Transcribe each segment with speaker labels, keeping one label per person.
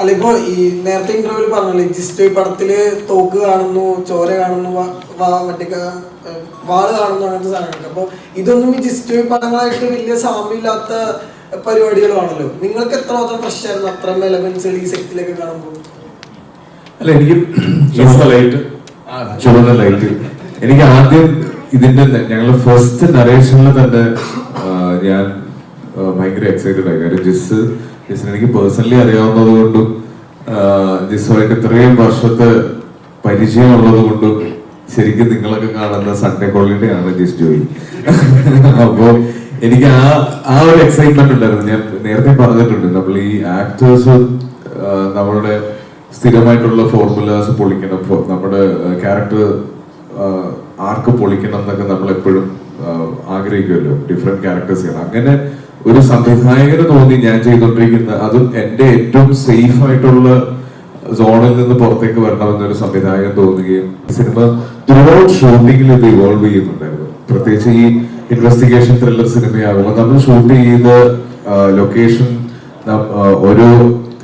Speaker 1: അല്ല ഇപ്പൊ ഈ നേരത്തെ ഇന്റർവ്യൂവിൽ പറഞ്ഞല്ലേ ജിസ്റ്റ് ഈ പടത്തിൽ തോക്ക് കാണുന്നു ചോര കാണുന്നു മറ്റേ വാൾ കാണുന്നു അങ്ങനത്തെ സാധനങ്ങളൊക്കെ. അപ്പൊ ഇതൊന്നും ഈ ജിസ്റ്റ് പടങ്ങളായിട്ട് വലിയ സാമ്യമില്ലാത്ത പരിപാടികളാണല്ലോ. നിങ്ങൾക്ക് എത്രമാത്രം ഫ്രഷ് ആയിരുന്നു? അത്രയും എലമെന്റ്സ് ഈ സെറ്റിലൊക്കെ കാണുമ്പോൾ?
Speaker 2: അല്ല എനിക്ക്
Speaker 3: ചുവന്ന ലൈറ്റ്
Speaker 2: ചുവന്ന ലൈറ്റ് എനിക്ക് ആദ്യം ഇതിന്റെ ഞങ്ങൾ ഫസ്റ്റ് നറേഷനിൽ തന്നെ ഞാൻ ഭയങ്കര എക്സൈറ്റഡ് ആയി. കാര്യം ജിസ് ജിസിന് എനിക്ക് പേഴ്സണലി അറിയാവുന്നത് കൊണ്ടും ജിസുമായിട്ട് ഇത്രയും വർഷത്തെ പരിചയമുള്ളത് കൊണ്ടും ശരിക്കും നിങ്ങളൊക്കെ കാണുന്ന സൺഡേ കോളിന്റെ ആണ് ജിസ് ജോയി അപ്പോ എനിക്ക് ആ ആ ഒരു എക്സൈറ്റ്മെന്റ് ഉണ്ടായിരുന്നു. ഞാൻ നേരത്തെ പറഞ്ഞിട്ടുണ്ട് നമ്മൾ ഈ ആക്ടേഴ്സ് നമ്മളുടെ സ്ഥിരമായിട്ടുള്ള ഫോർമുലാസ് പൊളിക്കണം നമ്മുടെ ക്യാരക്ടർ ആർക്ക് പൊളിക്കണം എന്നൊക്കെ നമ്മൾ എപ്പോഴും ആഗ്രഹിക്കുമല്ലോ. ഡിഫറെന്റ് ക്യാരക്ടേഴ്സ് ചെയ്യണം അങ്ങനെ ഒരു സംവിധായകന് തോന്നി ഞാൻ ചെയ്തുകൊണ്ടിരിക്കുന്ന അതും എന്റെ ഏറ്റവും സേഫ് ആയിട്ടുള്ള സോണിൽ നിന്ന് പുറത്തേക്ക് വരണമെന്നൊരു സംവിധായകൻ തോന്നുകയും സിനിമ ത്രൂഔട്ട് ഷൂട്ടിങ്ങിൽ ഇത് ഇവോൾവ് ചെയ്യുന്നുണ്ടായിരുന്നു. പ്രത്യേകിച്ച് ഈ ഇൻവെസ്റ്റിഗേഷൻ ത്രില്ലർ സിനിമയാകുമ്പോൾ നമ്മൾ ഷൂട്ട് ചെയ്യുന്ന ലൊക്കേഷൻ ഓരോ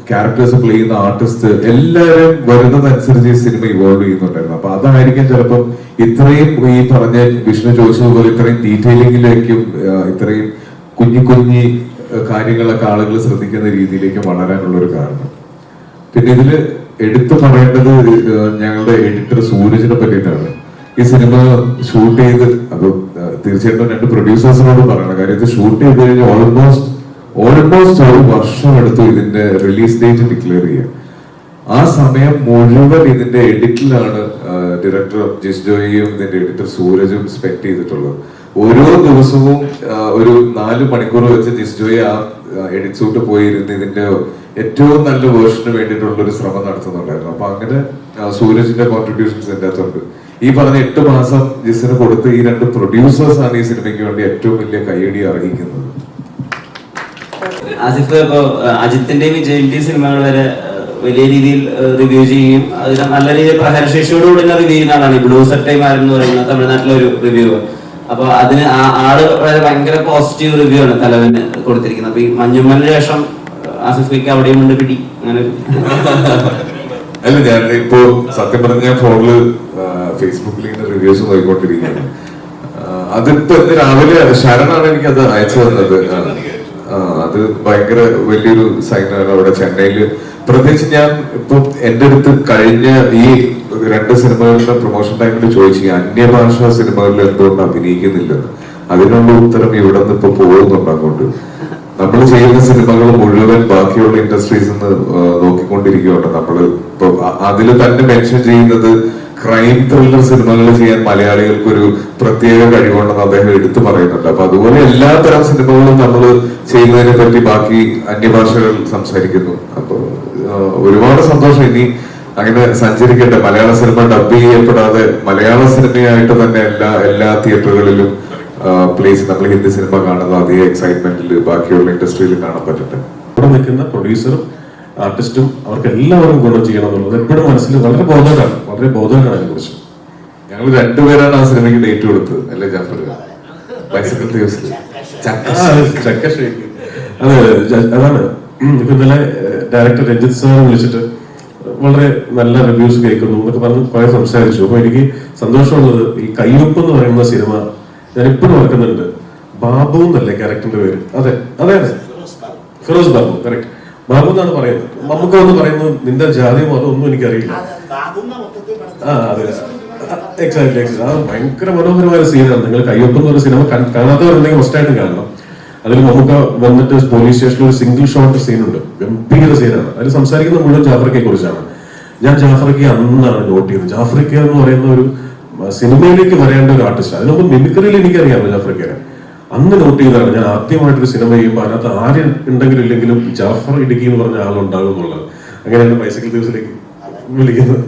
Speaker 2: ക്യാരക്ടേഴ്സ് പ്ലേ ചെയ്യുന്ന ആർട്ടിസ്റ്റ് എല്ലാവരും വരുന്നതനുസരിച്ച് ഈ സിനിമ ഇവോൾവ് ചെയ്യുന്നുണ്ടായിരുന്നു. അപ്പൊ അതായിരിക്കും ചിലപ്പം ഇത്രയും ഈ പറഞ്ഞ വിഷ്ണു ചോദിച്ചതുപോലെ ഇത്രയും ഡീറ്റെയിലിംഗിലേക്കും ഇത്രയും കുഞ്ഞി കുഞ്ഞി കാര്യങ്ങളൊക്കെ ആളുകൾ ശ്രദ്ധിക്കുന്ന രീതിയിലേക്ക് വളരാനുള്ള ഒരു കാരണം. പിന്നെ ഇതിൽ എടുത്തു പറയേണ്ടത് ഞങ്ങളുടെ എഡിറ്റർ സൂരജിനെ പറ്റിയിട്ടാണ്. ഈ സിനിമ ഷൂട്ട് ചെയ്ത് അത് തീർച്ചയായിട്ടും രണ്ട് പ്രൊഡ്യൂസേഴ്സിനോട് പറയണം. കാര്യം ഇത് ഷൂട്ട് ചെയ്ത് കഴിഞ്ഞാൽ ഓൾമോസ്റ്റ് ഓൾമോസ്റ്റ് ഒരു വർഷം എടുത്തു ഇതിന്റെ റിലീസ് ഡേറ്റ് ഡിക്ലെയർ ചെയ്യാൻ. ആ സമയം മുഴുവൻ ഇതിന്റെ എഡിറ്റിലാണ് ഡയറക്ടർ അബ്ജിസ് ജോയിയും ഇതിന്റെ എഡിറ്റർ സൂരജും സ്പെൻഡ് ചെയ്തിട്ടുള്ളത്. ഓരോ ദിവസവും ഒരു നാല് മണിക്കൂർ വെച്ച് ജിസ് ജോയി ആ എഡിറ്റ് സൂട്ട് പോയിരുന്ന് ഇതിന്റെ ഏറ്റവും നല്ല വേർഷന് വേണ്ടിയിട്ടുള്ള ഒരു ശ്രമം നടത്തുന്നുണ്ടായിരുന്നു. അപ്പൊ അങ്ങനെ സൂരജിന്റെ കോൺട്രിബ്യൂഷൻസ് എന്റെ അകത്തുണ്ട്. ഈ പറഞ്ഞ എട്ട് മാസം ജിസിന് കൊടുത്ത് ഈ രണ്ട് പ്രൊഡ്യൂസേഴ്സ് ആണ് ഈ സിനിമയ്ക്ക് വേണ്ടി ഏറ്റവും വലിയ കൈയടി അർഹിക്കുന്നത്.
Speaker 4: അജിത്തിന്റെയും വിജയിന്റെയും സിനിമകൾ വരെ വലിയ രീതിയിൽ റിവ്യൂ ചെയ്യും അതിൽ നല്ല രീതിയിൽ പ്രഹരശേഷിയോട് കൂടി റിവ്യൂ ചെയ്യുന്ന ആളാണ്. ബ്ലൂ സെറ്റ് ടൈം എന്ന് പറയുന്ന തമിഴ്നാട്ടിലെ ഒരു റിവ്യൂ അപ്പൊ അതിന് ആ ആൾ വളരെ ഭയങ്കര പോസിറ്റീവ് റിവ്യൂ ആണ് തലവന് കൊടുത്തിരിക്കുന്നത്. അപ്പൊ ഈ മഞ്ഞുമ്മന് ശേഷം ആസിഫിക്ക് അവിടെയും ഉണ്ട് പിടി. അങ്ങനെ
Speaker 2: അല്ല ഞാൻ ഇപ്പോ സത്യം പറഞ്ഞ ഫോണിൽ ഫേസ്ബുക്കിൽ ഇങ്ങനെ റിവ്യൂസ് നോക്കിക്കൊണ്ടിരിക്കുകയാണ്. ആ, അതിപ്പോ ഇന്ന് രാവിലെ ശരണാണ് എനിക്ക് അത് അയച്ചു തന്നത്. അത് ഭയങ്കര വലിയൊരു സൈനാണ് അവിടെ ചെന്നൈയിൽ. പ്രത്യേകിച്ച് ഞാൻ ഇപ്പൊ എന്റെ അടുത്ത് കഴിഞ്ഞ ഈ രണ്ട് സിനിമകളുടെ പ്രൊമോഷൻ ടൈമിൽ ചോദിച്ചു ഈ അന്യഭാഷാ സിനിമകളിൽ എന്തുകൊണ്ട് അഭിനയിക്കുന്നില്ലെന്ന് അതിനുള്ള ഉത്തരം ഇവിടെ നിന്ന് ഇപ്പൊ പോകുന്നുണ്ട് അങ്ങോട്ട്. നമ്മൾ ചെയ്യുന്ന സിനിമകൾ മുഴുവൻ ബാക്കിയുള്ള ഇൻഡസ്ട്രീസ് നിന്ന് നോക്കിക്കൊണ്ടിരിക്കുകയാണ് നമ്മൾ ഇപ്പൊ അതിൽ തന്നെ മെൻഷൻ ചെയ്യുന്നത് ക്രൈം ത്രില്ലർ സിനിമകൾ ചെയ്യാൻ മലയാളികൾക്ക് ഒരു പ്രത്യേക കഴിവുണ്ടെന്ന് അദ്ദേഹം എടുത്തു പറയുന്നുണ്ട്. അപ്പൊ അതുപോലെ എല്ലാ തരം സിനിമകളും നമ്മൾ ചെയ്യുന്നതിനെ പറ്റി ബാക്കി അന്യഭാഷകൾ സംസാരിക്കുന്നു. അപ്പൊ ആ, ഒരുപാട് സന്തോഷം. ഇനി അങ്ങനെ സഞ്ചരിക്കട്ടെ. മലയാള സിനിമ ഡബ് ചെയ്യപ്പെടാതെ മലയാള സിനിമയായിട്ട് തന്നെ എല്ലാ എല്ലാ തിയേറ്ററുകളിലും പ്ലേസ് നമ്മൾ ഹിന്ദി സിനിമ കാണുന്ന അതേ എക്സൈറ്റ്മെന്റിൽ ബാക്കിയുള്ള ഇൻഡസ്ട്രിയിൽ കാണാൻ പറ്റട്ടെ.
Speaker 3: ഇവിടെ നിൽക്കുന്ന പ്രൊഡ്യൂസറും ആർട്ടിസ്റ്റും അവർക്ക് എല്ലാവരും ഗുണം ചെയ്യണം എന്നുള്ളത് എപ്പോഴും മനസ്സിൽ വളരെ ബോധവാനാണ്. വളരെ ബോധവാനാണ് അതിനെക്കുറിച്ച്
Speaker 2: ഞങ്ങൾ രണ്ടുപേരാണ് ആ സിനിമയ്ക്ക് ഡേറ്റ് കൊടുത്തത്. അല്ലേ ജാഫർ? ബൈസിക്കൽ ദിവസത്തിൽ.
Speaker 3: അതെ അതാണ്. ഇന്നലെ ഡയറക്ടർ രഞ്ജിത്ത് സാർ വിളിച്ചിട്ട് വളരെ നല്ല റിവ്യൂസ് കേൾക്കുന്നു എന്നൊക്കെ പറഞ്ഞ് കുറെ സംസാരിച്ചു. അപ്പൊ എനിക്ക് സന്തോഷമുള്ളത് ഈ കയ്യൊപ്പ് എന്ന് പറയുന്ന സിനിമ ഞാൻ ഇപ്പോഴും ഓർക്കുന്നുണ്ട്. ബാബു എന്നല്ലേ ക്യാരക്ടറിന്റെ പേര്? അതെ അതെ അതെ. ഫിറോസ് ബാബു കറക്റ്റ് ബാബു എന്നാണ് പറയുന്നത്. നമുക്ക് ഒന്ന് പറയുന്നത് നിന്റെ ജാതി മതം ഒന്നും എനിക്കറിയില്ല. ആ അതെ എക്സാക്ട് എക്സാക്ട് ആ ഭയങ്കര മനോഹരമായ സീനാണ് നിങ്ങൾ കയ്യൊപ്പം എന്ന് പറയുന്ന സിനിമ കാണാത്തവരുണ്ടെങ്കിൽ മസ്റ്റായിട്ടും കാണണം. അതിൽ നമുക്ക് വന്നിട്ട് പോലീസ് സ്റ്റേഷനിൽ ഒരു സിംഗിൾ ഷോട്ട് സീനുണ്ട് ഗംഭീര സീനാണ് അതിൽ സംസാരിക്കുന്ന മുഴുവൻ ജാഫ്രിക്കയെ കുറിച്ചാണ്. ഞാൻ ജാഫ്രിക്ക അന്നാണ് നോട്ട് ചെയ്തത് ജാഫ്രിക്ക എന്ന് പറയുന്ന ഒരു സിനിമയിലേക്ക് വരേണ്ട ഒരു ആർട്ടിസ്റ്റ് അതിനൊപ്പം മിമിക്രിയിൽ എനിക്കറിയാമല്ലോ ജാഫ്രിക്കയെ അന്ന് നോട്ട് ചെയ്താണ് ഞാൻ ആദ്യമായിട്ടൊരു സിനിമ ചെയ്യുമ്പോൾ അതിനകത്ത് ആര് ഉണ്ടെങ്കിലും ഇല്ലെങ്കിലും ജാഫർ ഇടുക്കി എന്ന് പറഞ്ഞ ആളുണ്ടാകും എന്നുള്ളത്. അങ്ങനെയാണ് ബൈസൈക്കിൾ ദിവസത്തിലേക്ക് വിളിക്കുന്നത്.